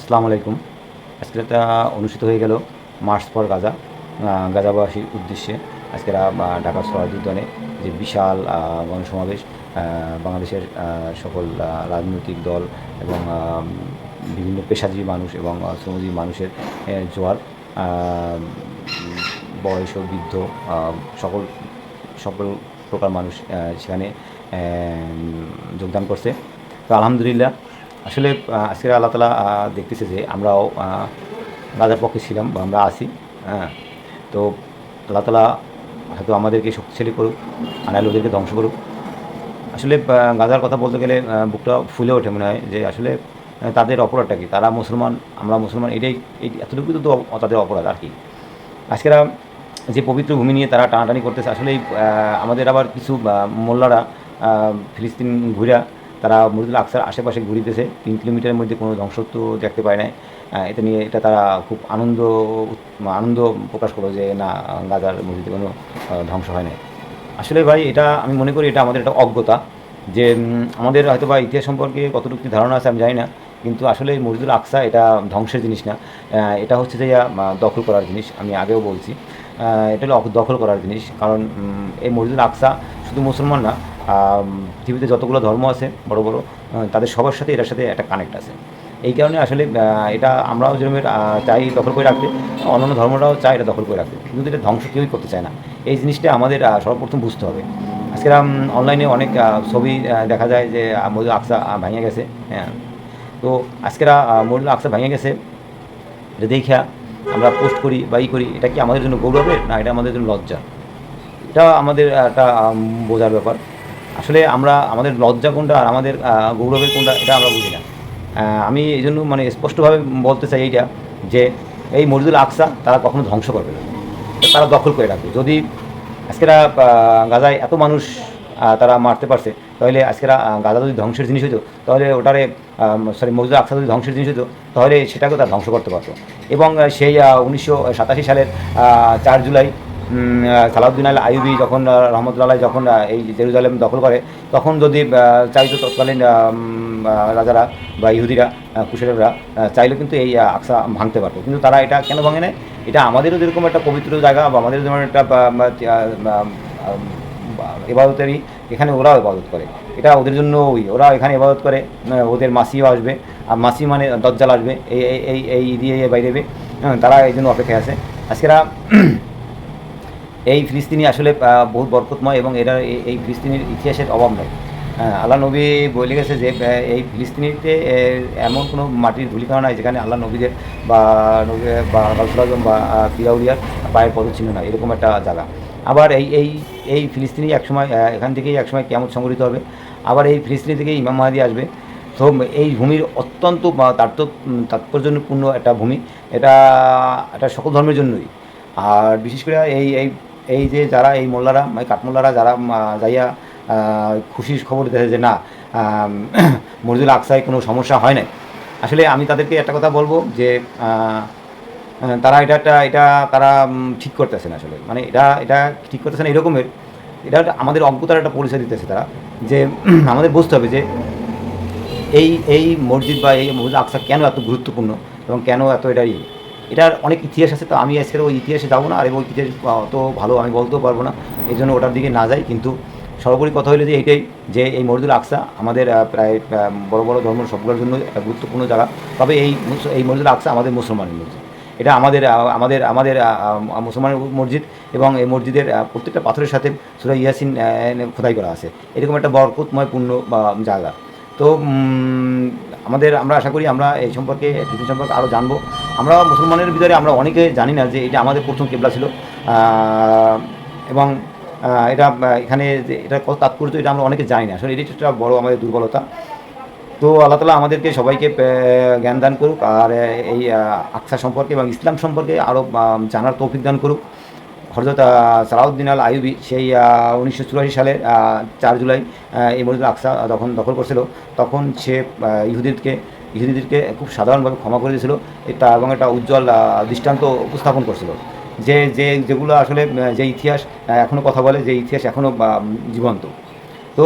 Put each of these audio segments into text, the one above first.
আসসালামু আলাইকুম। আজকে একটা অনুষ্ঠিত হয়ে গেল মার্চ ফর গাজা। গাজাবাসীর উদ্দেশ্যে আজকের ঢাকা সরাজ উদ্যানে যে বিশাল গণসমাবেশ বাংলাদেশের সকল রাজনৈতিক দল এবং বিভিন্ন পেশাজীবী মানুষ এবং শ্রমজীবী মানুষের জোয়ার বয়স ও বৃদ্ধ সকল সকল প্রকার মানুষ সেখানে যোগদান করছে। তো আলহামদুলিল্লাহ আসলে আজকে আল্লাহ তালা দেখতেছে যে আমরাও রাজার পক্ষে ছিলাম বা আমরা আছি হ্যাঁ। তো আল্লাহ তালা হয়তো আমাদেরকে শক্তিশালী করুক, আনাইল ওদেরকে ধ্বংস করুক। আসলে গাজার কথা বলতে গেলে বুকটা ফুলে ওঠে মনে হয় যে আসলে তাদের অপরাধটা কি? তারা মুসলমান, আমরা মুসলমান, এটাই, এই এতটুকু তো তাদের অপরাধ আর কি। আজকেরা যে পবিত্র ভূমি নিয়ে তারা টানাটানি করতেছে আসলে আমাদের আবার কিছু মোল্লারা ফিলিস্তিন ঘুরা তারা মরুদুল আকসার আশেপাশে ঘুরিতেছে। তিন কিলোমিটারের মধ্যে কোনো ধ্বংসত্ব দেখতে পায় নাই। এটা নিয়ে এটা তারা খুব আনন্দ আনন্দ প্রকাশ করল যে, না, গাজার মসজিদে কোনো ধ্বংস হয় নাই। আসলে ভাই, এটা আমি মনে করি এটা আমাদের একটা অজ্ঞতা যে আমাদের হয়তো বা ইতিহাস সম্পর্কে কতটুকু ধারণা আছে আমি জানি না। কিন্তু আসলে মসজিদুল আকসা এটা ধ্বংসের জিনিস না। এটা হচ্ছে যে দখল করার জিনিস, আমি আগেও বলছি। এটা হলো দখল করার জিনিস। কারণ এই মসজিদুল আকসা শুধু মুসলমান না পৃথিবীতে যতগুলো ধর্ম আছে, বড় বড় তাদের সবার সাথে এটার সাথে একটা কানেক্ট আছে। এই কারণে আসলে এটা আমরাও যেরকম চাই দখল করে রাখতে, অন্যান্য ধর্মরাও চায় এটা দখল করে রাখতে, কিন্তু এটা ধ্বংস কেউই করতে চায় না। এই জিনিসটা আমাদের সর্বপ্রথম বুঝতে হবে। আজকে অনলাইনে অনেক ছবি দেখা যায় যে মজুদ আকসা ভেঙে গেছে হ্যাঁ। তো আজকেরা মজুদ আকসা ভেঙে গেছে, এটা দেখা আমরা পোস্ট করি বা ই করি, এটা কি আমাদের জন্য গৌরবের, না এটা আমাদের জন্য লজ্জা? এটা আমাদের একটা বোঝার ব্যাপার। আসলে আমরা, আমাদের লজ্জা কোনটা আর আমাদের গৌরবের কোনটা, এটা আমরা বুঝি না। আমি এই জন্য মানে স্পষ্টভাবে বলতে চাই এইটা যে, এই মরিদুল আকসা তারা কখনো ধ্বংস করবে না। তারা দখল করে রাখবে। যদি আজকেরা গাজায় এত মানুষ তারা মারতে পারছে, তাহলে আজকেরা গাজা যদি ধ্বংসের জিনিস হতো তাহলে ওটারে সরি মজুদ আকসা যদি ধ্বংসের জিনিস হতো তাহলে সেটাকেও তারা ধ্বংস করতে পারতো। এবং সেই উনিশশো সাতাশি সালের চার জুলাই সালাউদ্দিন আল আইবি যখন রহমতুল্লাহ যখন এই জেরুজালেম দখল করে তখন যদি চাইতো তৎকালীন রাজারা বা ইহুদিরা কুশেরা চাইলে কিন্তু এই আকসা ভাঙতে পারতো। কিন্তু তারা এটা কেন ভাঙে নেয় এটা আমাদেরও যেরকম একটা পবিত্র জায়গা বা আমাদের যেমন একটা এবাদতেরই এখানে ওরাও ইবাদত করে। এটা ওদের জন্য ওই ওরা এখানে এবাদত করে ওদের মাসিও আসবে। আর মাসি মানে দজ্জাল আসবে। এই এই- এই দিয়ে বাইরে হ্যাঁ, তারা এই জন্য অপেক্ষায় আছে। আজকেরা এই ফিলিস্তিনি আসলে বহুত বরকতময় এবং এরা এই- ফিলিস্তিনির ইতিহাসের অভাব নেই। হ্যাঁ, আল্লাহ নবী বলে গেছে যে এই ফিলিস্তিনিতে এমন কোনো মাটির ধুলিখানা নাই যেখানে আল্লাহ নবীদের বা বা আজম বা পিরাউলিয়ার পায়ের পদচিহ্ন নয় এরকম একটা জায়গা। আবার এই এই এই ফিলিস্তিনি একসময় এখান থেকেই একসময় কেমন সংগঠিত হবে। আবার এই ফিলিস্তিনি থেকেই ইমাম মাহাদি আসবে। তো এই ভূমির অত্যন্ত তাৎপর্যপূর্ণ একটা ভূমি। এটা এটা সকল ধর্মের জন্যই। আর বিশেষ করে এই এই এই যে যারা, এই মোল্লারা মানে কাঠমোল্লারা যারা যাইয়া খুশির খবর দেয় যে না মরজুল আকসায় কোনো সমস্যা হয় না আসলে আমি তাদেরকে একটা কথা বলব যে তারা এটা একটা, এটা তারা ঠিক করতেছেন আসলে। মানে এটা এটা ঠিক করতেছে না এরকমের এটা আমাদের অজ্ঞতার একটা পরিচয় দিতেছে তারা যে, আমাদের বুঝতে হবে যে, এই এই মসজিদ বা এই মসজিদ আকসা কেন এত গুরুত্বপূর্ণ এবং কেন এত এটা ইয়ে? এটার অনেক ইতিহাস আছে, তো আমি আজকের ওই ইতিহাসে যাব না, আর এবং ইতিহাস অত ভালো আমি বলতেও পারব না, এই জন্য ওটার দিকে না যাই, কিন্তু সর্বোপরি কথা হলো যে এটাই, যে এই মসজিদুল আকসা আমাদের প্রায় বড় বড় ধর্ম সবগুলোর জন্য গুরুত্বপূর্ণ জায়গা তবে এই এই মসজিদুল আকসা আমাদের মুসলমানের মসজিদ। এটা আমাদের আমাদের আমাদের মুসলমানের মসজিদ এবং এই মসজিদের প্রত্যেকটা পাথরের সাথে সুরা ইয়াসিন খোদাই করা আছে। এরকম একটা বরকতময় পূর্ণ জায়গা। তো আমাদের, আমরা আশা করি আমরা এই সম্পর্কে সম্পর্কে আরও জানব। আমরা মুসলমানের ভিতরে আমরা অনেকে জানি না যে এটা আমাদের প্রথম কেবলা ছিল। এবং এটা এখানে এটা কত তাৎপর্য এটা আমরা অনেকে জানি না। আসলে এটি একটা বড় আমাদের দুর্বলতা। তো আল্লাহ তালা আমাদেরকে সবাইকে জ্ঞান দান করুক আর এই আকসা সম্পর্কে এবং ইসলাম সম্পর্কে আরও জানার তৌফিক দান করুক। হরজত সালাউদ্দিন আল আইবি সেই উনিশশো চুরাশি সালে চার জুলাই এই মসজিদ আকসা যখন দখল করছিল। তখন সে আহ, ইহুদিদকে ইহুদিদেরকে খুব সাধারণভাবে ক্ষমা করে দিয়েছিল। এটা এবং একটা উজ্জ্বল দৃষ্টান্ত উপস্থাপন করছিল। যে যে, যেগুলো আসলে যে ইতিহাস এখনও কথা বলে যে ইতিহাস এখনও জীবন্ত। তো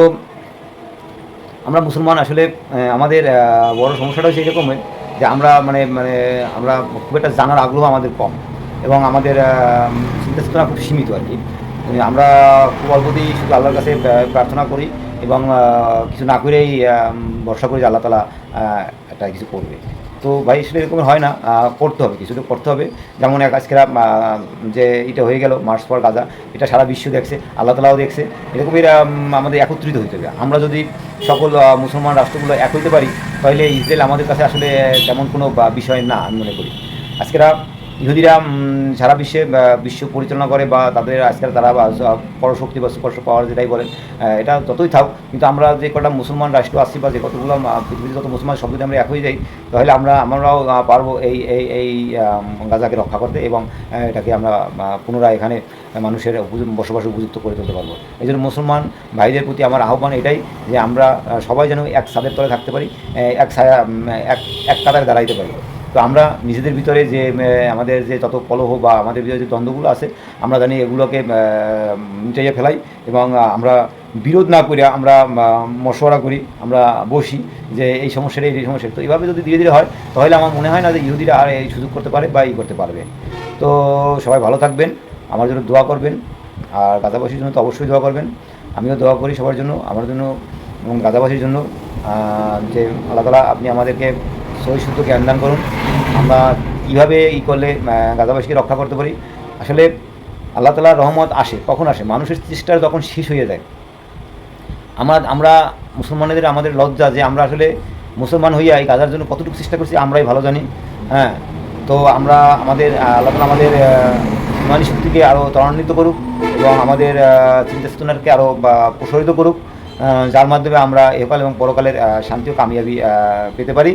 আমরা মুসলমান আসলে আমাদের বড় সমস্যাটা হচ্ছে এরকমের যে আমরা মানে মানে আমরা খুব একটা জানার আগ্রহ আমাদের কম এবং আমাদের চিন্তা চেতনা খুব সীমিত আর কি। আমরা খুব অল্পতেই শুধু আল্লাহর কাছে প্রার্থনা করি। এবং কিছু না করেই ভরসা করি যে আল্লাহ তালা একটা কিছু করবে। তো ভাই আসলে এরকম হয় না করতে হবে কিছু তো করতে হবে। যেমন এক আজকের যে এটা হয়ে গেল, মার্চ পর গাজা, এটা সারা বিশ্ব দেখছে, আল্লাহ তালাও দেখছে। এরকম এরা আমাদের একত্রিত হইতে হবে। আমরা যদি সকল মুসলমান রাষ্ট্রগুলো এক হইতে পারি, তাহলে ইসরায়েল আমাদের কাছে আসলে তেমন কোনো বিষয় না, আমি মনে করি। আজকেরা ইহুদিরা সারা বিশ্বে বিশ্ব পরিচালনা করে বা তাদের আজকাল তারা পরশক্তি বা সুপার পাওয়ার যেটাই বলেন এটা যতই থাক কিন্তু আমরা যে কটা মুসলমান রাষ্ট্র আছি বা যে কতগুলো পৃথিবীতে যত মুসলমান সব যদি আমরা এক হয়ে যাই তাহলে আমরা আমরাও পারব এই এই এই গাজাকে রক্ষা করতে এবং এটাকে আমরা পুনরায় এখানে মানুষের বসবাসের উপযুক্ত করে তুলতে পারব। এই জন্য মুসলমান ভাইদের প্রতি আমার আহ্বান এটাই যে আমরা সবাই যেন এক ছাদের তলে থাকতে পারি এক উম, এক এক কাতারে দাঁড়াইতে পারি। তো আমরা নিজেদের ভিতরে যে আমাদের যে যত কলহ বা আমাদের ভিতরে যে দ্বন্দ্বগুলো আছে, আমরা জানি এগুলোকে মিটাইয়ে ফেলাই এবং আমরা বিরোধ না করে আমরা মশওয়ারা করি, আমরা বসি যে এই সমস্যাটা এই সমস্যাটা তো এইভাবে যদি ধীরে ধীরে হয়, তাহলে আমার মনে হয় না যে ইহুদিরা আর এই সুযোগ করতে পারে বা এই করতে পারবে। তো সবাই ভালো থাকবেন, আমার জন্য দোয়া করবেন, আর গাজাবাসীর জন্য তো অবশ্যই দোয়া করবেন। আমিও দোয়া করি সবার জন্য, আমার জন্য এবং গাজাবাসীর জন্য যে আল্লাহ তালা আপনি আমাদেরকে শুদ্ধ জ্ঞান দান করুন। আমরা কীভাবে ই করলে আহ, গাজাবাসীকে রক্ষা করতে পারি? আসলে আল্লাহ তালার রহমত আসে কখন আসে? মানুষের চেষ্টা তখন শেষ হয়ে যায়। আমরা আমরা মুসলমানদের আমাদের লজ্জা যে আমরা আসলে মুসলমান হইয়া এই গাজার জন্য কতটুকু চেষ্টা করছি আমরাই ভালো জানি। হ্যাঁ তো আমরা আমাদের আল্লাহ তালা আমাদের ইমানি শক্তিকে আরও ত্বরান্বিত করুক এবং আমাদের চিন্তা চেতনাকে আরও প্রসারিত করুক। যার মাধ্যমে আমরা একাল এবং পরকালের শান্তি ও কামিয়াবি পেতে পারি।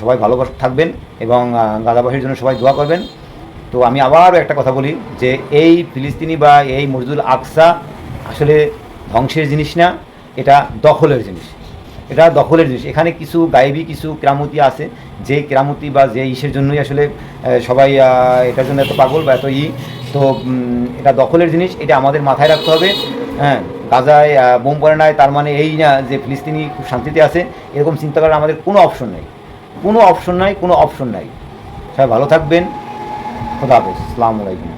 সবাই ভালো থাকবেন এবং গাজাবাসীর জন্য সবাই দোয়া করবেন। তো আমি আবারও একটা কথা বলি যে এই ফিলিস্তিনি বা এই মসজিদুল আকসা আসলে ধ্বংসের জিনিস না, এটা দখলের জিনিস। এটা দখলের জিনিস। এখানে কিছু গায়েবী, কিছু কেরামতি আছে, যে কেরামতি বা যে ইসের জন্যই আসলে সবাই এটার জন্য এত পাগল বা এত ই। তো এটা দখলের জিনিস, এটা আমাদের মাথায় রাখতে হবে। হ্যাঁ গাজায় বোম পড়ে নাই, তার মানে এই না যে ফিলিস্তিনি খুব শান্তিতে আছে, এরকম চিন্তা করার আমাদের কোনো অপশন নেই। কোনো অপশন নাই কোনো অপশন নাই। সবাই ভালো থাকবেন। খোদা হাফেজ। আসসালামু আলাইকুম।